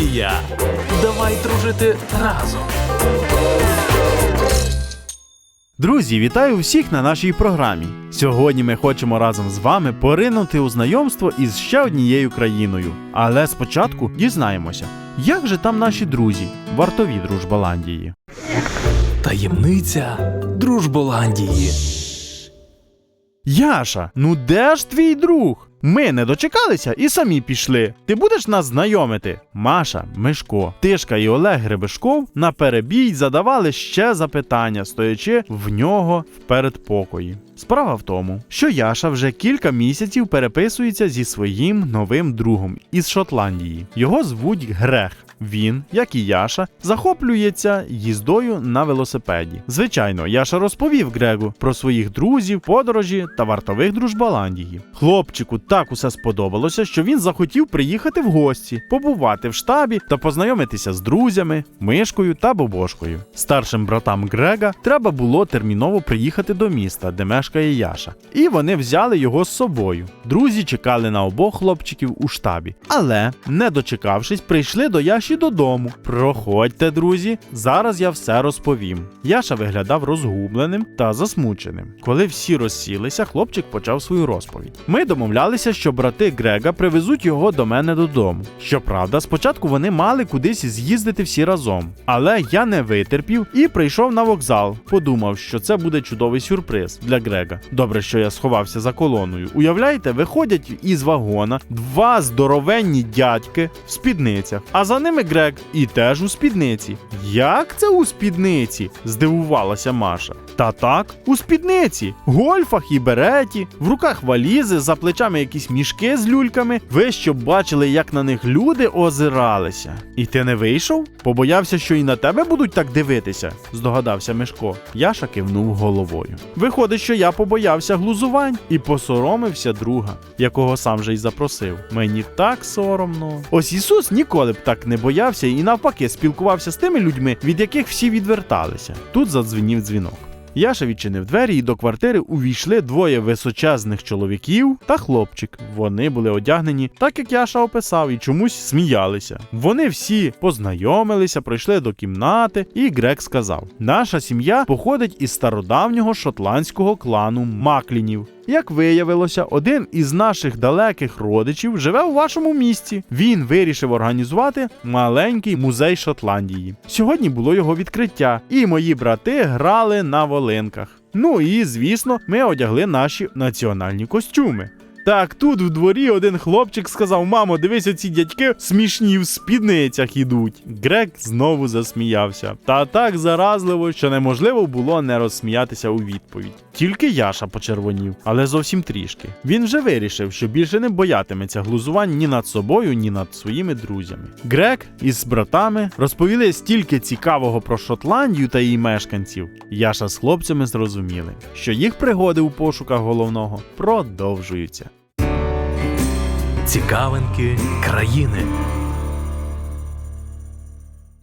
Шотландія. Давай дружити разом. Друзі, вітаю всіх на нашій програмі. Сьогодні ми хочемо разом з вами поринути у знайомство із ще однією країною. Але спочатку дізнаємося, як же там наші друзі, вартові Дружбаландії. Таємниця Дружболандії. Яша, ну де ж твій друг? Ми не дочекалися і самі пішли. Ти будеш нас знайомити? Маша, Мишко, Тишка і Олег Гребешков на перебій задавали ще запитання, стоячи в нього в передпокої. Справа в тому, що Яша вже кілька місяців переписується зі своїм новим другом із Шотландії. Його звуть Грех. Він, як і Яша, захоплюється їздою на велосипеді. Звичайно, Яша розповів Грегу про своїх друзів, подорожі та вартових дружбаландії. Хлопчику так усе сподобалося, що він захотів приїхати в гості, побувати в штабі та познайомитися з друзями, мишкою та бобошкою. Старшим братам Грега треба було терміново приїхати до міста, де мешкає Яша. І вони взяли його з собою. Друзі чекали на обох хлопчиків у штабі, але, не дочекавшись, прийшли до Яші додому. Проходьте, друзі, зараз я все розповім. Яша виглядав розгубленим та засмученим. Коли всі розсілися, хлопчик почав свою розповідь. Ми домовлялися, що брати Грега привезуть його до мене додому. Щоправда, спочатку вони мали кудись з'їздити всі разом. Але я не витерпів і прийшов на вокзал. Подумав, що це буде чудовий сюрприз для Грега. Добре, що я сховався за колоною. Уявляєте, виходять із вагона два здоровенні дядьки в спідницях, а за ними Грег і теж у спідниці. Як це у спідниці? здивувалася Маша. Та так, у спідниці, гольфах і береті, в руках валізи, за плечами якісь мішки з люльками. Ви щоб бачили, як на них люди озиралися. І ти не вийшов? Побоявся, що і на тебе будуть так дивитися, здогадався Мишко. Яша кивнув головою. Виходить, що я побоявся глузувань і посоромився друга, якого сам же й запросив. Мені так соромно. Ось Ісус ніколи б так не боявся і навпаки спілкувався з тими людьми, від яких всі відверталися. Тут задзвенів дзвінок. Яша відчинив двері, і до квартири увійшли двоє височезних чоловіків та хлопчик. Вони були одягнені так, як Яша описав, і чомусь сміялися. Вони всі познайомилися, пройшли до кімнати, і Грек сказав: Наша сім'я походить із стародавнього шотландського клану Маклінів. Як виявилося, один із наших далеких родичів живе у вашому місті. Він вирішив організувати маленький музей Шотландії. Сьогодні було його відкриття, і мої брати грали на волинках. Ну і звісно, ми одягли наші національні костюми. Так, тут в дворі один хлопчик сказав: Мамо, дивись, оці дядьки смішні в спідницях ідуть. Грек знову засміявся. Та так заразливо, що неможливо було не розсміятися у відповідь. Тільки Яша почервонів, але зовсім трішки. Він вже вирішив, що більше не боятиметься глузувань ні над собою, ні над своїми друзями. Грек із братами розповіли стільки цікавого про Шотландію та її мешканців. Яша з хлопцями зрозуміли, що їх пригоди у пошуках головного продовжуються. Цікавинки країни.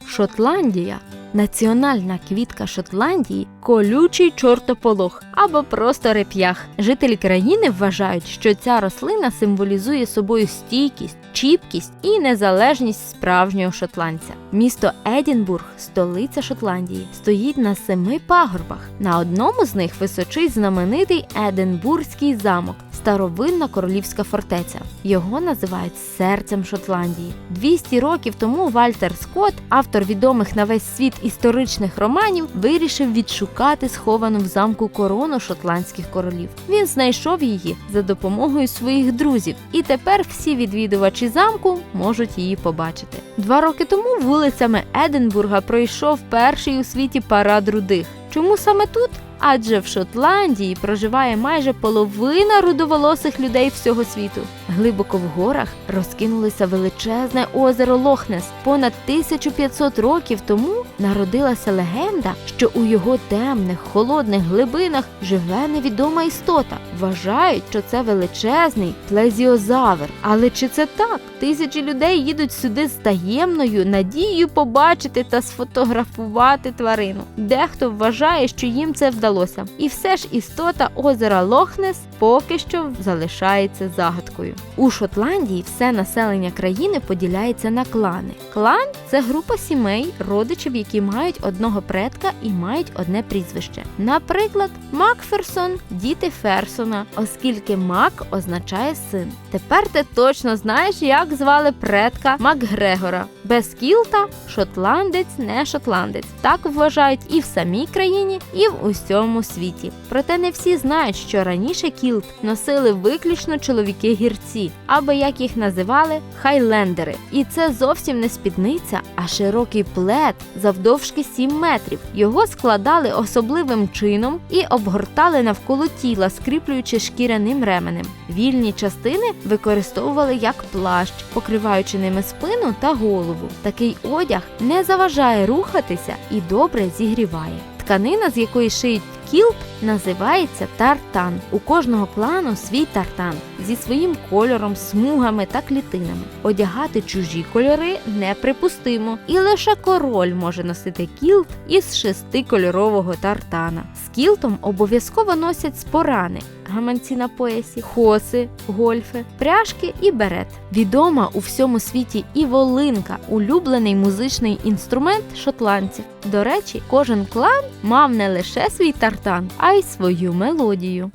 Шотландія національна квітка Шотландії колючий чортополох або просто реп'ях. Жителі країни вважають, що ця рослина символізує собою стійкість, чіпкість і незалежність справжнього шотландця. Місто Едінбург, столиця Шотландії, стоїть на семи пагорбах. На одному з них височить знаменитий Единбурзький замок. Старовинна королівська фортеця. Його називають серцем Шотландії. 200 років тому Вальтер Скотт, автор відомих на весь світ історичних романів, вирішив відшукати сховану в замку корону шотландських королів. Він знайшов її за допомогою своїх друзів, і тепер всі відвідувачі замку можуть її побачити. Два роки тому вулицями Единбурга пройшов перший у світі парад рудих. Чому саме тут? Адже в Шотландії проживає майже половина рудоволосих людей всього світу. Глибоко в горах розкинулося величезне озеро Лохнес. Понад 1500 років тому народилася легенда, що у його темних, холодних глибинах живе невідома істота. вважають, що це величезний плезіозавр. Але чи це так? Тисячі людей їдуть сюди з таємною надією побачити та сфотографувати тварину. Дехто вважає, що їм це вдалося. І все ж істота озера Лохнес поки що залишається загадкою. У Шотландії все населення країни поділяється на клани. Клан це група сімей, родичів, які мають одного предка і мають одне прізвище. Наприклад, Макферсон діти Ферсона, оскільки Мак означає син. Тепер ти точно знаєш, як звали предка Макгрегора. Без кілта шотландець не шотландець. Так вважають і в самій країні, і в усьому світі. Проте не всі знають, що раніше кілт носили виключно чоловіки гірці, або як їх називали хайлендери. І це зовсім не спідниця, а широкий плед завдовжки 7 метрів. Його складали особливим чином і обгортали навколо тіла, скріплюючи шкіряним ременем. Вільні частини використовували як плащ, покриваючи ними спину та голову. Такий одяг не заважає рухатися і добре зігріває. Тканина, з якої шиють кілт, називається тартан. У кожного клану свій тартан зі своїм кольором, смугами та клітинами. Одягати чужі кольори неприпустимо, і лише король може носити кілт із шестикольорового тартана. З кілтом обов'язково носять спорани, гаманці на поясі, хоси, гольфи, пряжки і берет. Відома у всьому світі і волинка, улюблений музичний інструмент шотландців. До речі, кожен клан мав не лише свій тартан, а й свою мелодію.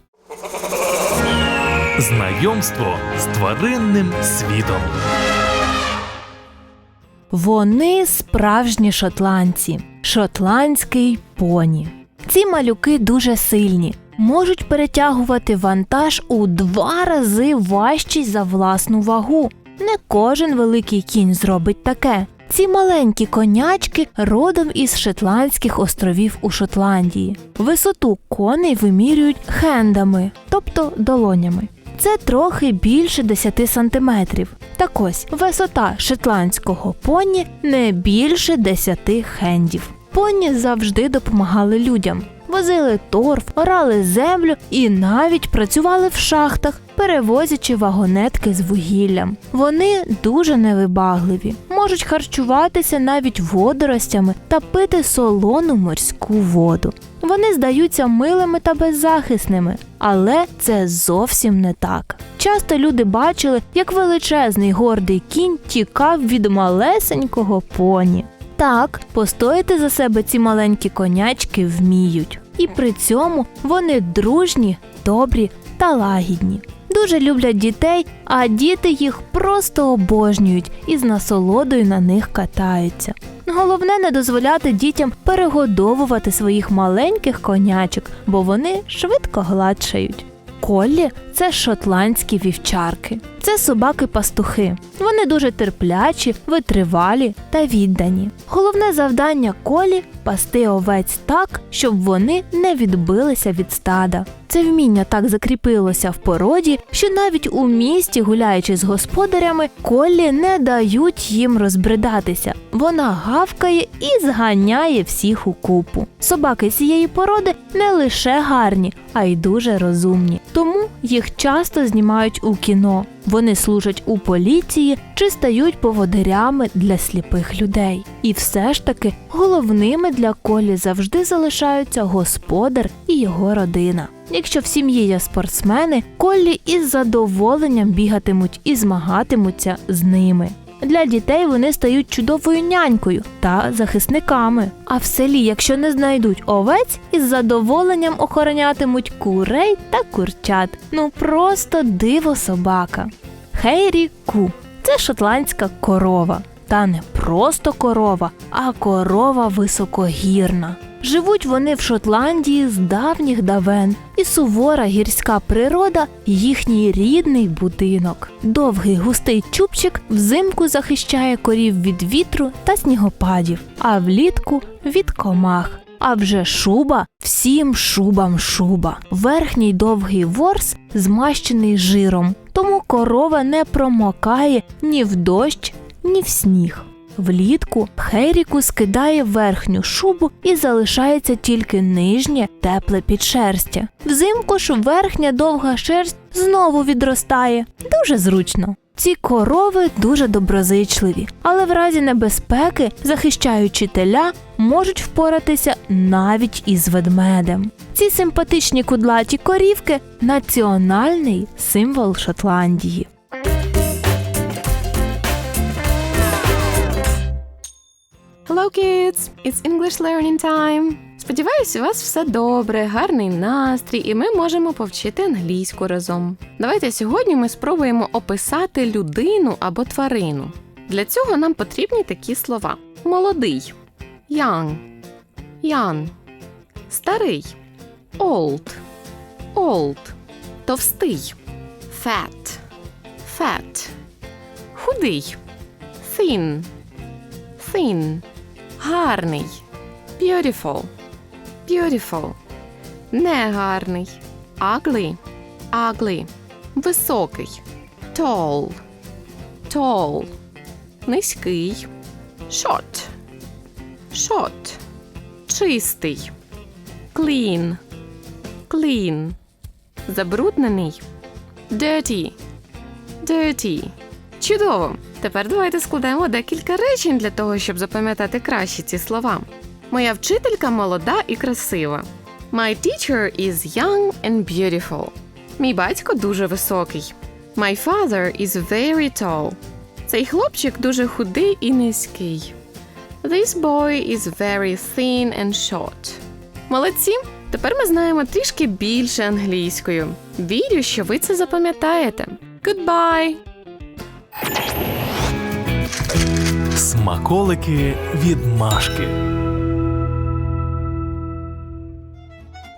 Знайомство з тваринним світом. Вони справжні шотландці, шотландський поні. Ці малюки дуже сильні, можуть перетягувати вантаж у два рази важчий за власну вагу. Не кожен великий кінь зробить таке. Ці маленькі конячки родом із Шотландських островів у Шотландії. Висоту коней вимірюють хендами, тобто долонями. Це трохи більше 10 сантиметрів. Так ось висота шотландського поні не більше 10 хендів. Поні завжди допомагали людям. Возили торф, орали землю і навіть працювали в шахтах, перевозячи вагонетки з вугіллям. Вони дуже невибагливі, можуть харчуватися навіть водоростями та пити солону морську воду. Вони здаються милими та беззахисними, але це зовсім не так. Часто люди бачили, як величезний гордий кінь тікав від малесенького поні. Так, постояти за себе ці маленькі конячки вміють. І при цьому вони дружні, добрі та лагідні. Дуже люблять дітей, а діти їх просто обожнюють і з насолодою на них катаються. Головне не дозволяти дітям перегодовувати своїх маленьких конячок, бо вони швидко гладшають. Коллі це шотландські вівчарки. Це собаки-пастухи. Вони дуже терплячі, витривалі та віддані. Головне завдання колі пасти овець так, щоб вони не відбилися від стада. Це вміння так закріпилося в породі, що навіть у місті, гуляючи з господарями, колі не дають їм розбридатися. Вона гавкає і зганяє всіх у купу. Собаки цієї породи не лише гарні, а й дуже розумні. Тому їх часто знімають у кіно. Вони служать у поліції чи стають поводирями для сліпих людей. І все ж таки головними для колі завжди залишаються господар і його родина. Якщо в сім'ї є спортсмени, колі із задоволенням бігатимуть і змагатимуться з ними. Для дітей вони стають чудовою нянькою та захисниками. А в селі, якщо не знайдуть овець, із задоволенням охоронятимуть курей та курчат. Ну просто диво собака. Хейрі Ку це шотландська корова. Та не просто корова, а корова високогірна. Живуть вони в Шотландії з давніх давен, і сувора гірська природа їхній рідний будинок. Довгий густий чубчик взимку захищає корів від вітру та снігопадів, а влітку від комах. А вже шуба всім шубам шуба. Верхній довгий ворс змащений жиром, тому корова не промокає ні в дощ, ні в сніг. Влітку Хейріку скидає верхню шубу і залишається тільки нижнє тепле підшерстя. Взимку ж верхня довга шерсть знову відростає. Дуже зручно. Ці корови дуже доброзичливі, але в разі небезпеки, захищаючи теля, можуть впоратися навіть із ведмедем. Ці симпатичні кудлаті корівки національний символ Шотландії. Hello, kids! It's English learning time! Сподіваюсь, у вас все добре, гарний настрій, і ми можемо повчити англійську разом. Давайте сьогодні ми спробуємо описати людину або тварину. Для цього нам потрібні такі слова: молодий, young, young, старий, old, old, товстий, fat, fat, худий, thin, thin. Гарний. Beautiful. Beautiful. Негарний. Ugly. Ugly. Високий. Tall. Tall. Низький. Short. Short. Чистий. Clean. Clean. Забруднений. Dirty. Dirty. Чудово! Тепер давайте складемо декілька речень для того, щоб запам'ятати краще ці слова. Моя вчителька молода і красива. My teacher is young and beautiful. Мій батько дуже високий. My father is very tall. Цей хлопчик дуже худий і низький. This boy is very thin and short. Молодці! Тепер ми знаємо трішки більше англійською. Вірю, що ви це запам'ятаєте. Goodbye! Смаколики від Машки.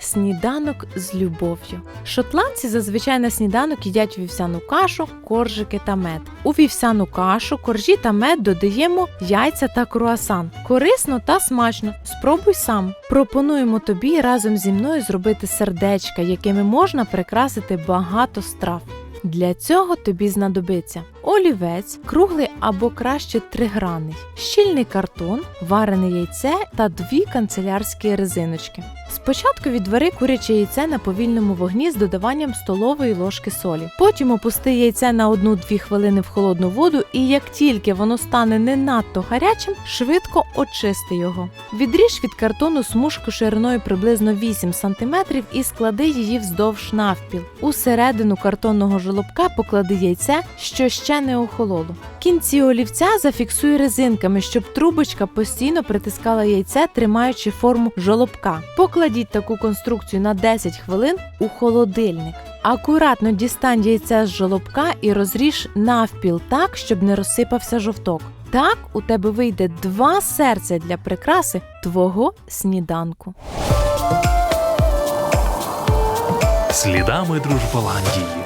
Сніданок з любов'ю. Шотландці зазвичай на сніданок їдять вівсяну кашу, коржики та мед. У вівсяну кашу, коржі та мед додаємо яйця та круасан. Корисно та смачно. Спробуй сам. Пропонуємо тобі разом зі мною зробити сердечка, якими можна прикрасити багато страв. Для цього тобі знадобиться олівець, круглий або краще тригранний, щільний картон, варене яйце та дві канцелярські резиночки. Спочатку відвари куряче яйце на повільному вогні з додаванням столової ложки солі. Потім опусти яйце на 1-2 хвилини в холодну воду, і як тільки воно стане не надто гарячим, швидко очисти його. Відріж від картону смужку шириною приблизно 8 см і склади її вздовж навпіл. У середину картонного жолобка поклади яйце, що ще не охололо. Кінці олівця зафіксуй резинками, щоб трубочка постійно притискала яйце, тримаючи форму жолобка. Покладіть таку конструкцію на 10 хвилин у холодильник. Акуратно дістань яйце з жолобка і розріж навпіл так, щоб не розсипався жовток. Так у тебе вийде два серця для прикраси твого сніданку. Слідами Дружболандії.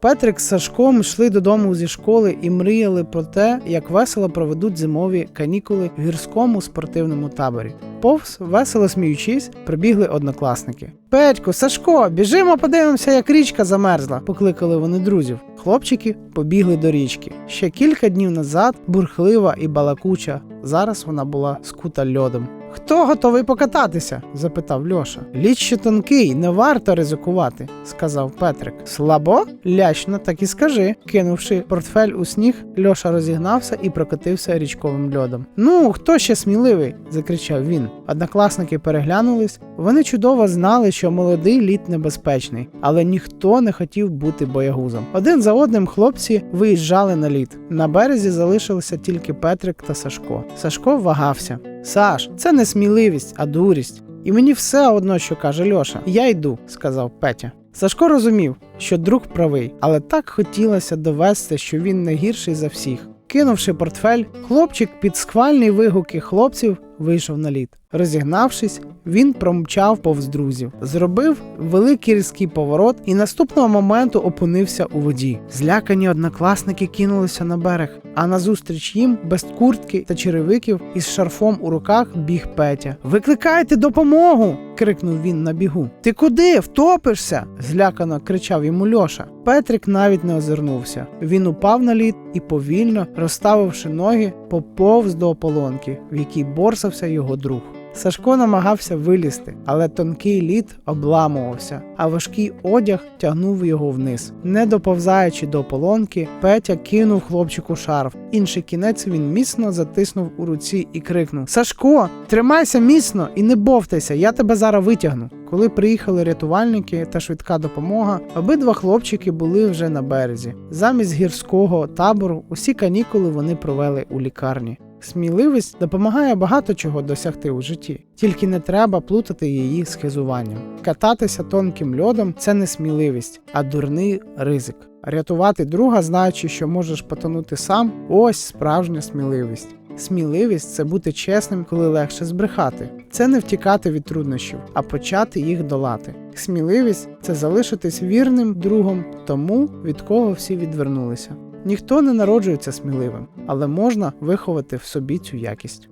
Петрик з Сашком йшли додому зі школи і мріяли про те, як весело проведуть зимові канікули в гірському спортивному таборі. Повз, весело сміючись, прибігли однокласники. Петько, Сашко, біжимо, подивимося, як річка замерзла, покликали вони друзів. Хлопчики побігли до річки. Ще кілька днів назад бурхлива і балакуча. Зараз вона була скута льодом. Хто готовий покататися? запитав Льоша. Лід ще тонкий, не варто ризикувати, сказав Петрик. Слабо? Лячно, так і скажи. Кинувши портфель у сніг, Льоша розігнався і прокотився річковим льодом. Ну, хто ще сміливий? закричав він. Однокласники переглянулись. Вони чудово знали, що молодий лід небезпечний, але ніхто не хотів бути боягузом. Один за одним хлопці виїжджали на лід. На березі залишилися тільки Петрик та Сашко. Сашко вагався. Саш, це не сміливість, а дурість. І мені все одно, що каже Льоша. Я йду, сказав Петя. Сашко розумів, що друг правий, але так хотілося довести, що він не гірший за всіх. Кинувши портфель, хлопчик під схвальні вигуки хлопців вийшов на лід. Розігнавшись, він промчав повз друзів, зробив великий різкий поворот і наступного моменту опинився у воді. Злякані однокласники кинулися на берег, А назустріч їм без куртки та черевиків із шарфом у руках біг Петя. Викликайте допомогу! крикнув він на бігу. Ти куди? Втопишся? злякано кричав йому Льоша. Петрик навіть не озирнувся. Він упав на лід і повільно, розставивши ноги, поповз до ополонки, в якій борсався його друг. Сашко намагався вилізти, але тонкий лід обламувався, а важкий одяг тягнув його вниз. Не доповзаючи до ополонки, Петя кинув хлопчику шарф. Інший кінець він міцно затиснув у руці і крикнув: Сашко, тримайся міцно і не бовтайся, я тебе зараз витягну. Коли приїхали рятувальники та швидка допомога, обидва хлопчики були вже на березі. Замість гірського табору усі канікули вони провели у лікарні. Сміливість допомагає багато чого досягти у житті, тільки не треба плутати її з хизуванням. Кататися тонким льодом це не сміливість, а дурний ризик. Рятувати друга, знаючи, що можеш потонути сам, ось справжня сміливість. Сміливість це бути чесним, коли легше збрехати. Це не втікати від труднощів, а почати їх долати. Сміливість це залишитись вірним другом тому, від кого всі відвернулися. Ніхто не народжується сміливим, але можна виховати в собі цю якість.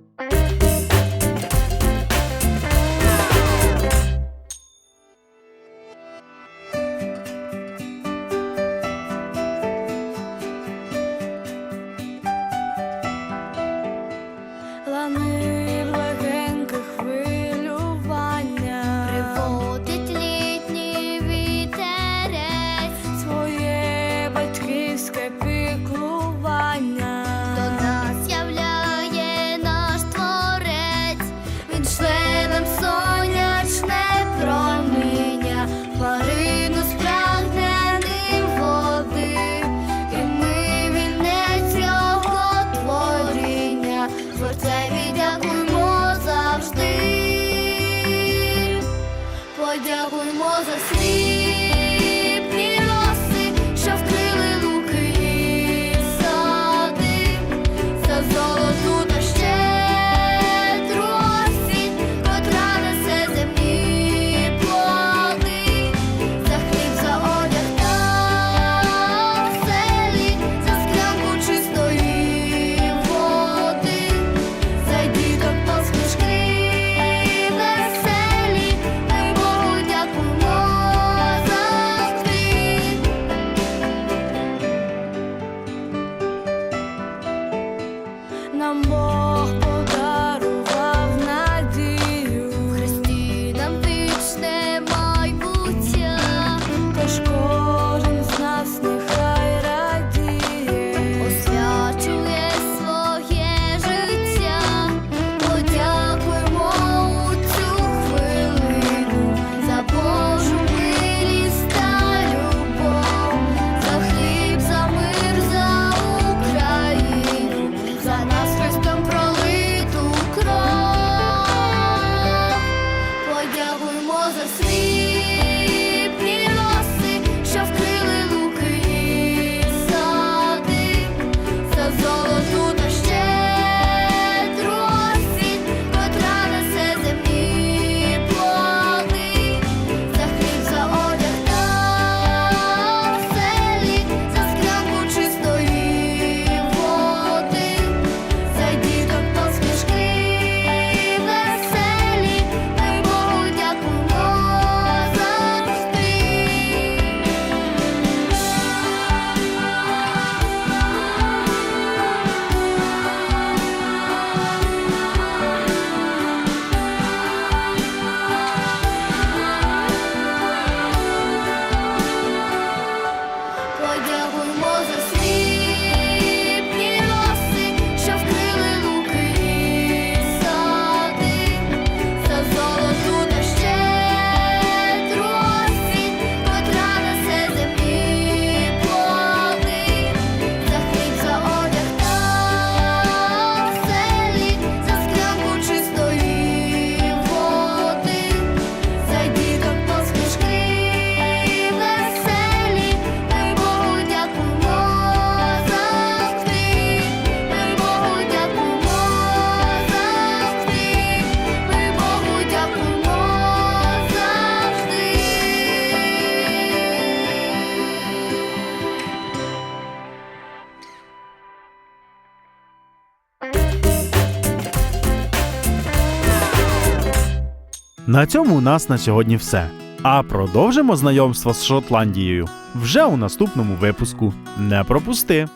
На цьому у нас на сьогодні все. А продовжимо знайомство з Шотландією вже у наступному випуску. Не пропусти!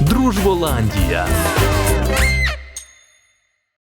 Дружболандія.